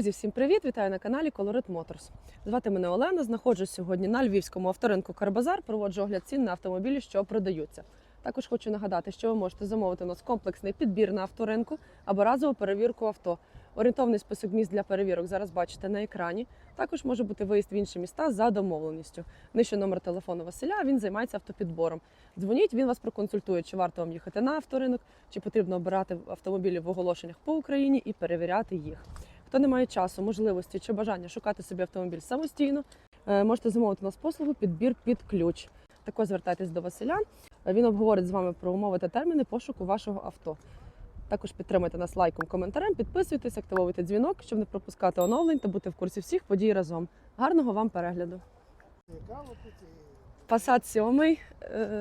Друзі, всім привіт! Вітаю на каналі Colorit Motors. Звати мене Олена. Знаходжусь сьогодні на львівському авторинку Карбазар. Проводжу огляд цін на автомобілі, що продаються. Також хочу нагадати, що ви можете замовити у нас комплексний підбір на авторинку або разову перевірку авто. Орієнтовний список місць для перевірок зараз бачите на екрані. Також може бути виїзд в інші міста за домовленістю. Нижче номер телефону Василя. Він займається автопідбором. Дзвоніть, він вас проконсультує, чи варто вам їхати на авторинок, чи потрібно обирати автомобілі в оголошеннях по Україні і перевіряти їх. Хто не має часу, можливості чи бажання шукати собі автомобіль самостійно, е, можете замовити у нас послугу підбір під ключ. Також звертайтесь до Василя. Е, Він обговорить з вами про умови та терміни пошуку вашого авто. Також підтримайте нас лайком, коментарем, підписуйтесь, активовуйте дзвінок, щоб не пропускати оновлень та бути в курсі всіх подій разом. Гарного вам перегляду! Passat 7,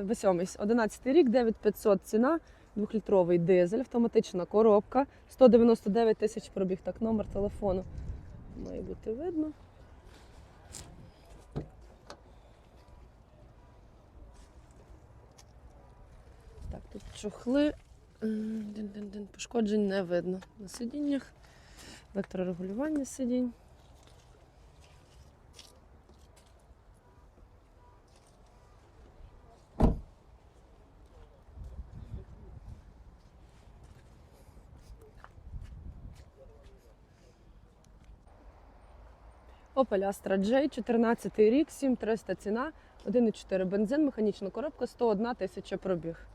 V7, 11 рік, 9500 ціна, 2-літровий дизель, автоматична коробка, 199 тисяч пробіг, так, номер телефону має бути видно. Так, тут чохли, дин-дин-дин, пошкоджень не видно на сидіннях, електрорегулювання сидінь. Opel Astra J, 14 рік, 7300 ціна, 1,4 бензин, механічна коробка, 101 тисяча пробіг.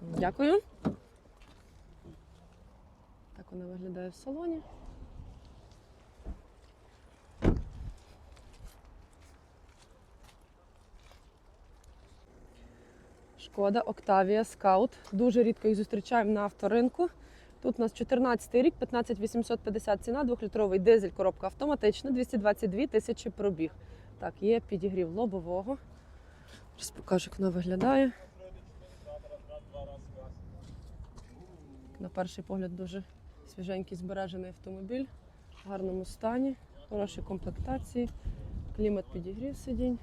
Дякую. Так вона виглядає в салоні. Шкода Octavia Scout. Дуже рідко їх зустрічаємо на авторинку. Тут у нас 14 рік, 15850 ціна, 2-літровий дизель, коробка автоматична, 222 тисячі пробіг. Так, є підігрів лобового. Зараз покажу, як воно виглядає. На перший погляд дуже свіженький збережений автомобіль, в гарному стані, хорошій комплектації, клімат підігрів сидінь.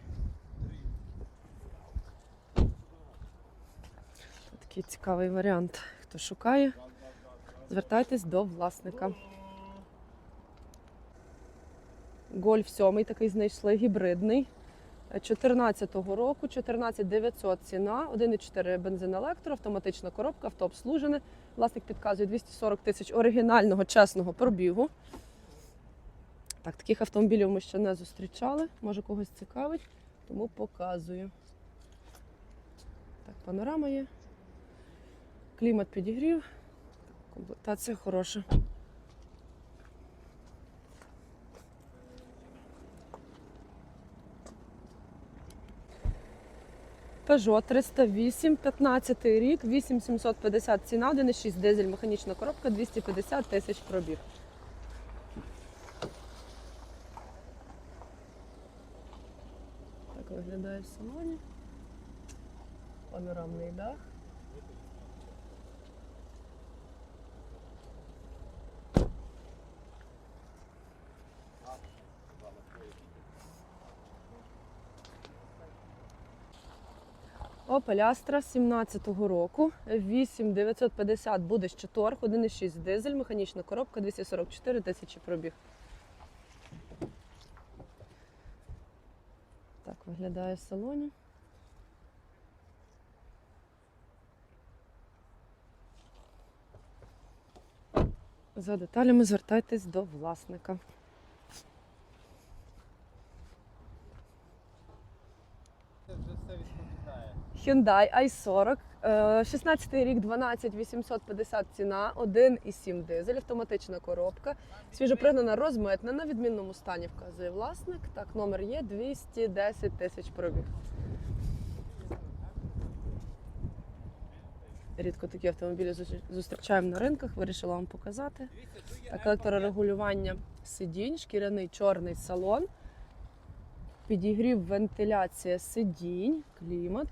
Такий цікавий варіант. Хто шукає, звертайтесь до власника. Гольф 7 такий знайшли гібридний. 14-го року, 14900 ціна, 1,4 бензин електро, автоматична коробка, авто обслужене. Власник підказує 240 тисяч оригінального чесного пробігу. Так, таких автомобілів ми ще не зустрічали. Може когось цікавить, тому показую. Так, панорама є. Клімат підігрів. Комплектація хороша. Peugeot 308, 15 рік, 8750 ціна, 1,6 дизель, механічна коробка, 250 тисяч пробіг. Так виглядає в салоні. Панорамний дах. Opel Astra 17-го року, 8950 буде ще торг, 1,6 дизель, механічна коробка, 244 тисячі пробіг. Так виглядає в салоні. За деталями звертайтесь до власника. Hyundai i40, е, 16 рік, 12 850 ціна, 1,7 дизель, автоматична коробка, свіжопригнана, розмитнена, в відмінному стані вказує власник. Так, номер є 210 тисяч пробіг. Рідко такі автомобілі зустрічаємо на ринках, вирішила вам показати. Так, електрорегулювання сидінь, шкіряний чорний салон, підігрів, вентиляція сидінь, клімат.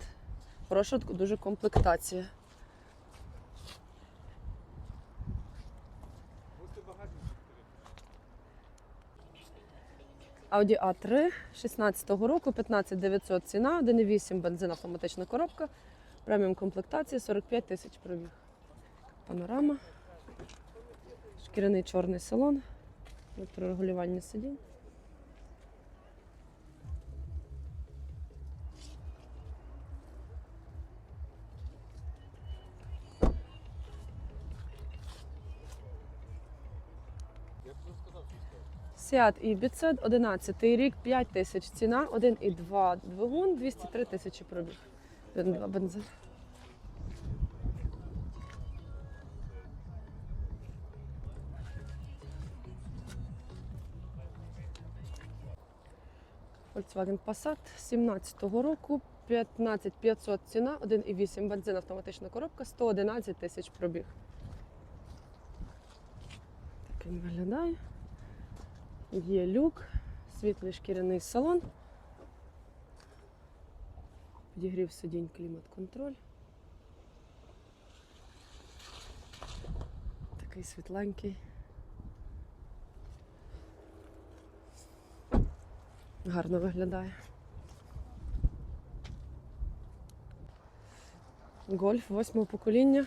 Хороша дуже комплектація. Audi A3 16-го року, 15900 ціна, 1,8 бензин автоматична коробка. Преміум комплектація 45 тисяч пробіг. Панорама. Шкіряний чорний салон. Електрорегулювання сидінь. Сіат і Біцет, 11 рік, 5 тисяч ціна, 1,2 двигун, 203 тисячі пробіг. 1,2 бензин. Volkswagen Passat 17-го року, 15 500 ціна, 1,8 бензин, автоматична коробка, 111 тисяч пробіг. Він виглядає. Є люк, світлий шкіряний салон. Підігрів сидінь клімат-контроль. Такий світленький. Гарно виглядає. Гольф восьмого покоління.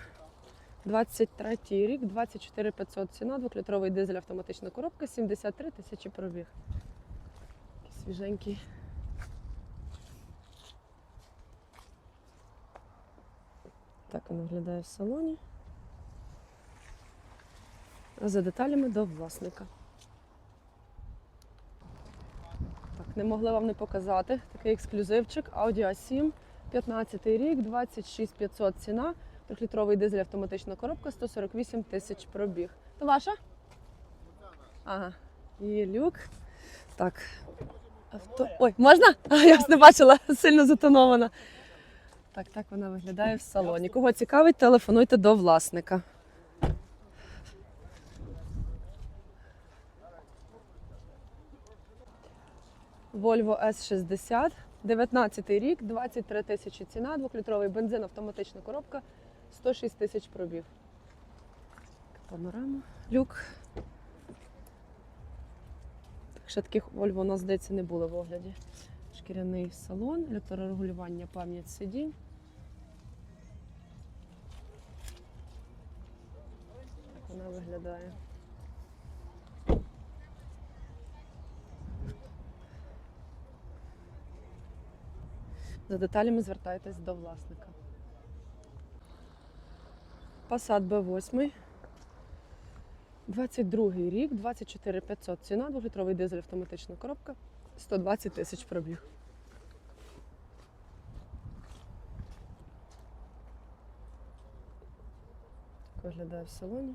23 рік, 24 500 ціна, 2-літровий дизель автоматична коробка, 73 тисячі пробіг. Такий свіженький. Так він виглядає в салоні. А за деталями до власника. Так, не могли вам не показати. Такий ексклюзивчик Audi A7, 15 рік, 26 500 ціна. Трьохлітровий дизель автоматична коробка, 148 тисяч пробіг. То ваша? Ага. Є люк. Так. Авто... Ой, можна? А, я вас не бачила, сильно затонована. Так, так вона виглядає в салоні. Кого цікавить, телефонуйте до власника. Volvo S60, 19 рік, 23 тисячі ціна, 2-літровий бензин, автоматична коробка, 106 тисяч пробіг. Панорама, люк. Так, ще таких Volvo у нас, здається, не було в огляді. Шкіряний салон, електрорегулювання, пам'ять сидінь. Так вона виглядає. За деталями звертайтесь до власника. Passat B8. 22 рік, 24 500 ціна, 2-літровий дизель автоматична коробка, 120 тисяч пробіг. Так виглядає в салоні.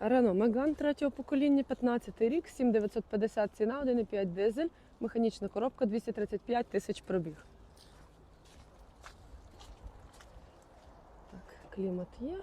Рено Меган третього покоління, 15 рік, 7950 ціна, 1,5 дизель, механічна коробка, 235 тисяч пробіг. Так, клімат є.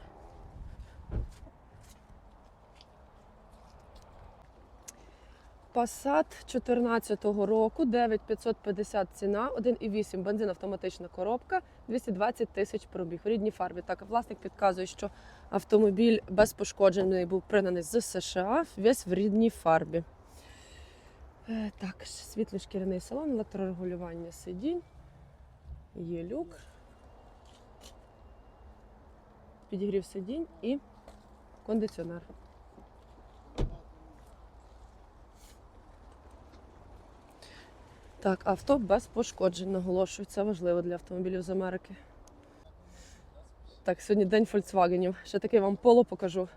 Passat 14 року, 9550 ціна, 1,8 бензин автоматична коробка, 220 тисяч пробіг. В рідній фарбі. Так, власник підказує, що автомобіль безпошкоджений був пригнаний з США, весь в рідній фарбі. Е, Так, світлий шкіряний салон, електрорегулювання сидінь. Є люк. Підігрів сидінь і кондиціонер. Так, авто без пошкоджень, наголошую. Це важливо для автомобілів з Америки. Так, сьогодні день Volkswagenів. Ще такий вам поло покажу.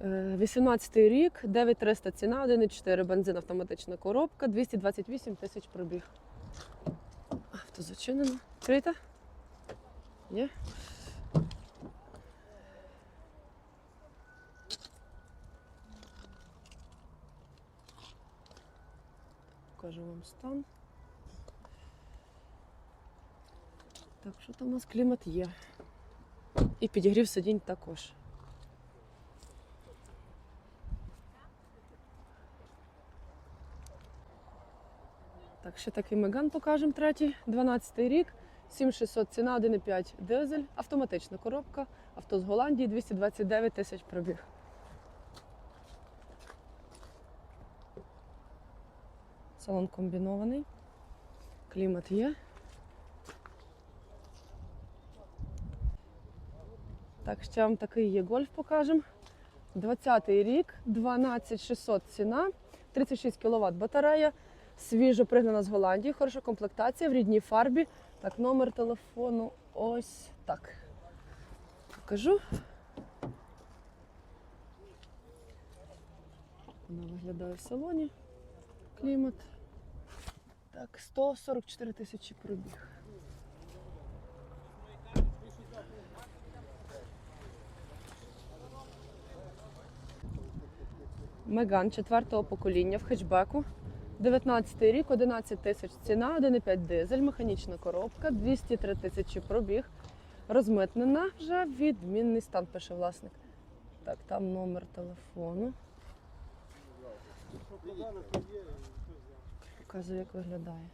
18 рік, 9300 ціна, 1,4 бензин, автоматична коробка, 228 тисяч пробіг. Авто зачинено. Відкрите? Є? Покажу вам стан. Так, що там у нас клімат є. І підігрів сидінь також. Так, ще такий Меган покажемо третій, 12 й рік, 7600 ціна, 1,5 дизель, автоматична коробка, авто з Голландії, 229 тисяч пробіг. Салон комбінований. Клімат є. Так, ще вам такий є гольф покажемо. 20-й рік, 12600 ціна, 36 кВт батарея, свіжо пригнана з Голландії, хороша комплектація в рідній фарбі. Так, номер телефону ось так. Покажу. Вона виглядає в салоні. Клімат. Так, 144 тисячі пробіг. Меган четвертого покоління в хетчбеку. 19 рік, 11 тисяч ціна, 1,5 дизель, механічна коробка, 203 тисячі пробіг. Розмитнена вже відмінний стан, пише власник. Так, там номер телефону. Показую, як виглядає.